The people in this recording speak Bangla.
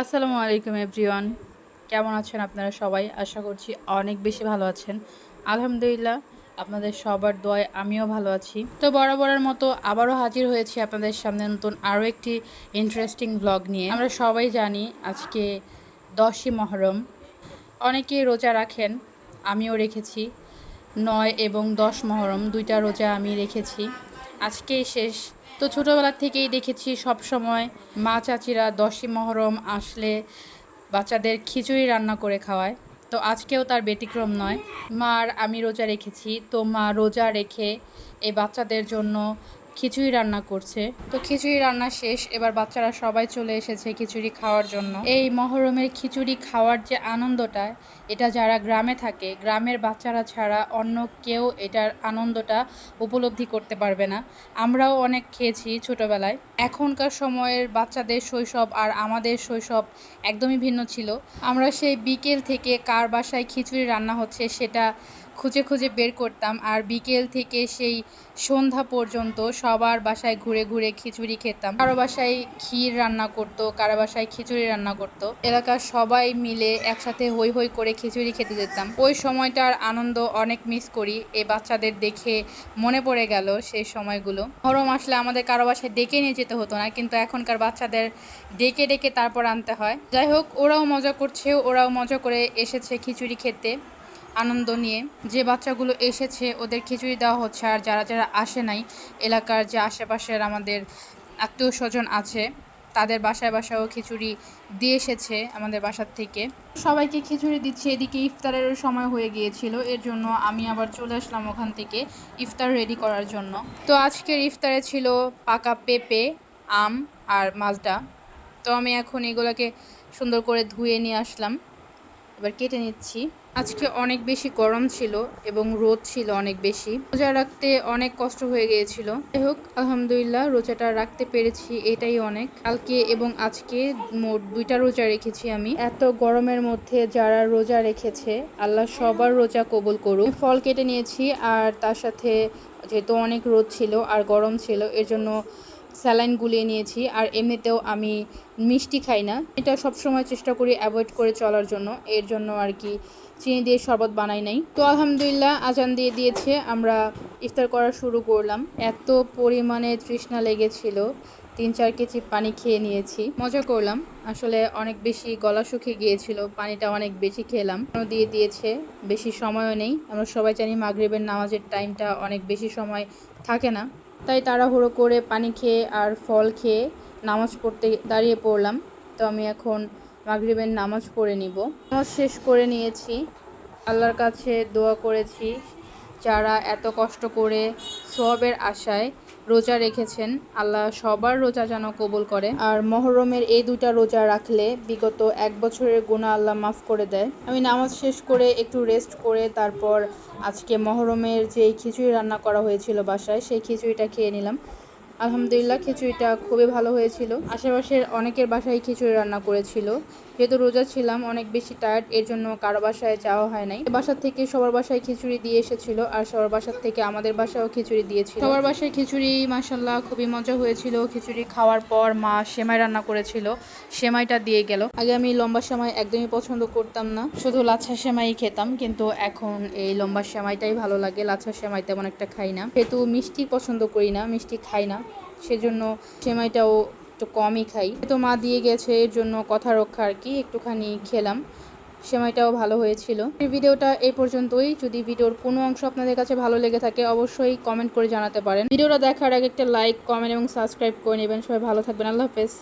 আসসালামু আলাইকুম এভরিওয়ান। কেমন আছেন আপনারা সবাই? আশা করছি অনেক বেশি ভালো আছেন। আলহামদুলিল্লাহ, আপনাদের সবার দোয়ায় আমিও ভালো আছি। তো বরাবরের মতো আবারও হাজির হয়েছি আপনাদের সামনে নতুন আরও একটি ইন্টারেস্টিং ব্লগ নিয়ে। আমরা সবাই জানি আজকে দশই মহরম। অনেকে রোজা রাখেন, আমিও রেখেছি। নয় এবং দশ মহরম, দুইটা রোজা আমি রেখেছি। আজকেই শেষ। তো ছোটোবেলার থেকেই দেখেছি সব সময় মা চাচিরা দশই মহরম আসলে বাচ্চাদের খিচুড়ি রান্না করে খাওয়ায়। তো আজকেও তার ব্যতিক্রম নয়। মার আমি রোজা রেখেছি। তো মা রোজা রেখে এই বাচ্চাদের জন্য খিচুড়ি রান্না করছে। তো খিচুড়ি রান্না শেষ, এবার বাচ্চারা সবাই চলে এসেছে খিচুড়ি খাওয়ার জন্য। এই মহরমের খিচুড়ি খাওয়ার যে আনন্দটা, এটা যারা গ্রামে থাকে, গ্রামের বাচ্চারা ছাড়া অন্য কেউ এটার আনন্দটা উপলব্ধি করতে পারবে না। আমরাও অনেক খেয়েছি ছোটবেলায়। এখনকার সময়ের বাচ্চাদের শৈশব আর আমাদের শৈশব একদমই ভিন্ন ছিল। আমরা সেই বিকেল থেকে কার বাসায় খিচুড়ি রান্না হচ্ছে, সেটা খুঁজে খুঁজে বের করতাম আর বিকেল থেকে সেই সন্ধ্যা পর্যন্ত সবার বাসায় ঘুরে ঘুরে খিচুড়ি খেতাম। কারও বাসায় ক্ষীর রান্না করতো, কারও বাসায় খিচুড়ি রান্না করতো। এলাকার সবাই মিলে একসাথে হই হই করে খিচুড়ি খেতে যেতাম। ওই সময়টার আনন্দ অনেক মিস করি। এই বাচ্চাদের দেখে মনে পড়ে গেল সেই সময়গুলো। গরম আসলে আমাদের কারও বাসায় ডেকে নিয়ে যেতে হতো না, কিন্তু এখনকার বাচ্চাদের ডেকে ডেকে তারপর আনতে হয়। যাই হোক, ওরাও মজা করছে, ওরাও মজা করে এসেছে খিচুড়ি খেতে। আনন্দ নিয়ে। যে বাচ্চাগুলো এসেছে, ওদের খিচুড়ি দেওয়া হচ্ছে আর যারা যারা আসে নাই, এলাকার যে আশেপাশের আমাদের আত্মীয় স্বজন আছে, তাদের বাসায় বাসায়ও খিচুড়ি দিয়ে এসেছে আমাদের বাসার থেকে। সবাইকে খিচুড়ি দিচ্ছে, এদিকে ইফতারের সময় হয়ে গিয়েছিল, এর জন্য আমি আবার চলে আসলাম ওখান থেকে ইফতার রেডি করার জন্য। তো আজকের ইফতারে ছিল পাকা পেঁপে, আম আর মাজডা তো আমি এখন এগুলোকে সুন্দর করে ধুয়ে নিয়ে আসলাম। এবার কেটে নিচ্ছি। আজকে অনেক বেশি গরম ছিল এবং রোদ ছিল অনেক বেশি। রোজা রাখতে অনেক কষ্ট হয়ে গিয়েছিল। যাই হোক, আলহামদুলিল্লাহ রোজাটা রাখতে পেরেছি, এটাই অনেক। কালকে এবং আজকে মোট দুইটা রোজা রেখেছি আমি। এত গরমের মধ্যে যারা রোজা রেখেছে, আল্লাহ সবার রোজা কবুল করুক। ফল কেটে নিয়েছি আর তার সাথে যেহেতু অনেক রোদ ছিল আর গরম ছিল, এর জন্য স্যালাইন গুলিয়ে নিয়েছি, আর এমনিতেও আমি মিষ্টি খাই না। এটা সবসময় চেষ্টা করি অ্যাভয়েড করে চলার জন্য, এর জন্য আর কি চিনি দিয়ে শরবত বানাই নাই। তো আলহামদুলিল্লাহ আজান দিয়ে দিয়েছে, আমরা ইফতার করা শুরু করলাম। এত পরিমাণে তৃষ্ণা লেগেছিল, তিন চার কেজি পানি খেয়ে নিয়েছি। মজা করলাম, আসলে অনেক বেশি গলা শুকিয়ে গিয়েছিল, পানিটা অনেক বেশি খেলাম। দিয়ে দিয়েছে, বেশি সময়ও নেই। আমরা সবাই জানি মাগরিবের নামাজের টাইমটা অনেক বেশি সময় থাকে না। তাই তাড়াহুড়ো করে পানি খেয়ে আর ফল খেয়ে নামাজ পড়তে দাঁড়িয়ে পড়লাম। তো আমি এখন মাগরিবের নামাজ পড়ে নিব। নামাজ শেষ করে নিয়েছি। আল্লাহর কাছে দোয়া করেছি যারা এত কষ্ট করে সবের আশায় রোজা রেখেছেন। আল্লাহ সবার রোজা যেন কবুল করে। আর মহরমের এই দুটা রোজা রাখলে বিগত এক বছরের গুণা আল্লাহ মাফ করে দেয়। আমি নামাজ শেষ করে একটু রেস্ট করে তারপর আজকে মহরমের যে খিচুড়ি রান্না করা হয়েছিল বাসায়, সেই খিচুড়িটা খেয়ে নিলাম। আলহামদুলিল্লাহ খিচুড়িটা খুবই ভালো হয়েছিল। আশেপাশের অনেকের বাসায় খিচুড়ি রান্না করেছিল। যেহেতু রোজা ছিলাম, অনেক বেশি টায়ার্ড এর জন্য কারও বাসায় যাওয়া হয় নাই। বাসার থেকে সবার বাসায় খিচুড়ি দিয়ে এসেছিল, আর সবার বাসার থেকে আমাদের বাসায়ও খিচুড়ি দিয়েছিল। সবার বাসায় খিচুড়ি মাসাল্লাহ খুবই মজা হয়েছিল। খিচুড়ি খাওয়ার পর মা সেমাই রান্না করেছিল, সেমাইটা দিয়ে গেল। আগে আমি লম্বা সেমাই একদমই পছন্দ করতাম না, শুধু লাচ্ছা সেমাই খেতাম, কিন্তু এখন এই লম্বা সেমাইটাই ভালো লাগে, লাচ্ছা সেমাই তেমন একটা খাই না। যেহেতু মিষ্টি পছন্দ করি না, মিষ্টি খাই না, সেজন্য সেমাইটাও একটু কমই খাই। তো মা দিয়ে গেছে, এর জন্য কথা রক্ষা আর কি, একটুখানি খেলাম। সেমাইটাও ভালো হয়েছিল। এই ভিডিওটা এই পর্যন্তই। যদি ভিডিওর কোনো অংশ আপনাদের কাছে ভালো লেগে থাকে, অবশ্যই কমেন্ট করে জানাতে পারেন। ভিডিওটা দেখার আগে একটা লাইক কমেন্ট এবং সাবস্ক্রাইব করে নেবেন। সবাই ভালো থাকবেন। আল্লাহ হাফেজ।